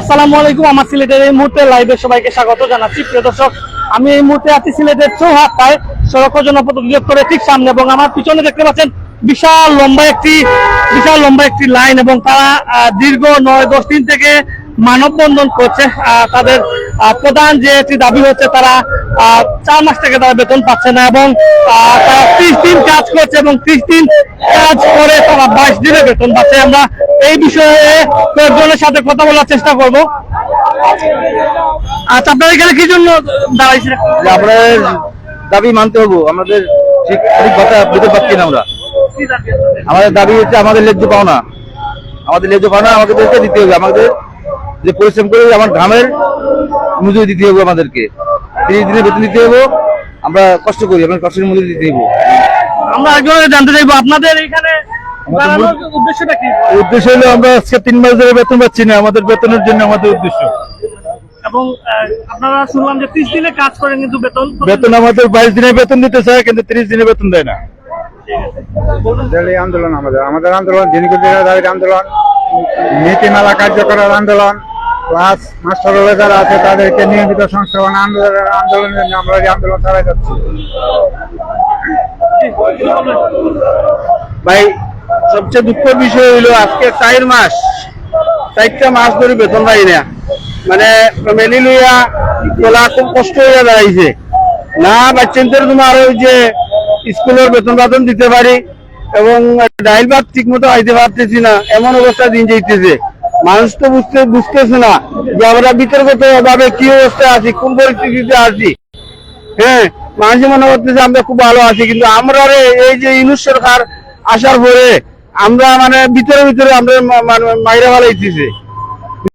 আসসালামু আলাইকুম, আমার সিলেটের এই মুহূর্তে লাইভে সবাইকে স্বাগত জানাচ্ছি। প্রিয় দর্শক, আমি এই মুহূর্তে আছি সিলেটের চৌহাট্টায়। সড়ক ও জনপথ অধিদপ্তরের ঠিক সামনে এবং আমার পিছনে দেখতে পাচ্ছেন বিশাল লম্বা একটি, বিশাল লম্বা একটি লাইন এবং তারা দীর্ঘ নয়, দশ দিন থেকে মানববন্ধন করছে। তাদের প্রধান যে একটি দাবি হচ্ছে, তারা চার মাস থেকে তারা বেতন পাচ্ছে না এবং তারা ত্রিশ দিন কাজ করছে এবং ত্রিশ দিন কাজ করে তারা বাইশ দিনে বেতন পাচ্ছে। আমরা এই বিষয়ে কয়েকজনের সাথে কথা বলার চেষ্টা করব। আচ্ছা আপনারা এখানে কি জন্য দাঁড়াইছেন আমরা দাবি মানতে হব। আমাদের ঠিক কথা বুঝতে পারছি না আমরা। আমাদের দাবি হচ্ছে আমাদের লেজ্জ পাওনা। আমাদের লেজ্জ পাওনা আমাদেরকে দিতে হবে। আমাদের যে পরিশ্রম করে আমার ঘামের মজুরি দিতে হবে আমাদেরকে। তিরিশ দিনে বেতন দিতে হবে। আমরা কষ্ট করি আমার কষ্টের মজুরি দিতে হবে। আমরা একজনের জানতে চাইব আপনাদের এখানে উদ্দেশ্য হলো আমরা আজকে তিন মাস ধরে বেতন পাচ্ছি না আমাদের বেতনের জন্য আমাদের উদ্দেশ্য। এবং আপনারা শুনলাম যে ত্রিশ দিনে কাজ করেন কিন্তু বেতন বেতন আমাদের বাইশ দিনে বেতন দিতে চায় কিন্তু তিরিশ দিনে বেতন দেয় না। আন্দোলন আমাদের। আমাদের আন্দোলন দিনকে আন্দোলন নীতিমালা কার্যকরের আন্দোলন প্লাস মাস্টার যারা আছে তাদেরকে নিয়মিত সংস্থাপন আন্দোলনের আন্দোলনের জন্য আমরা এই আন্দোলন চালাই যাচ্ছি। ভাই সবচেয়ে দুঃখের বিষয় হইল আজকে চার মাস, চারটা মাস ধরে বেতন পাই না। মানে ফ্যামিলি লইয়া তোলা খুব কষ্ট হয়ে দাঁড়াইছে। না বাচ্চাদের তোমার ওই যে স্কুলের বেতন বেতন দিতে পারি এবং ডাইল ভাত ঠিক মতো আইতে পারতেছি না, এমন অবস্থা দিন যাইতেছে। মানুষ তো বুঝতে, বুঝতেছে না যে আমরা বিতর্কত ভাবে কি অবস্থায় আছি, কোন পরিস্থিতিতে আছি। হ্যাঁ মানুষ মনে করতেছে আমরা খুব ভালো আছি, কিন্তু আমরা এই যে ইনুস সরকার আসার পরে আমরা মানে ভিতরে ভিতরে আমরা মাইরা ভালো ফেলাইতেছে।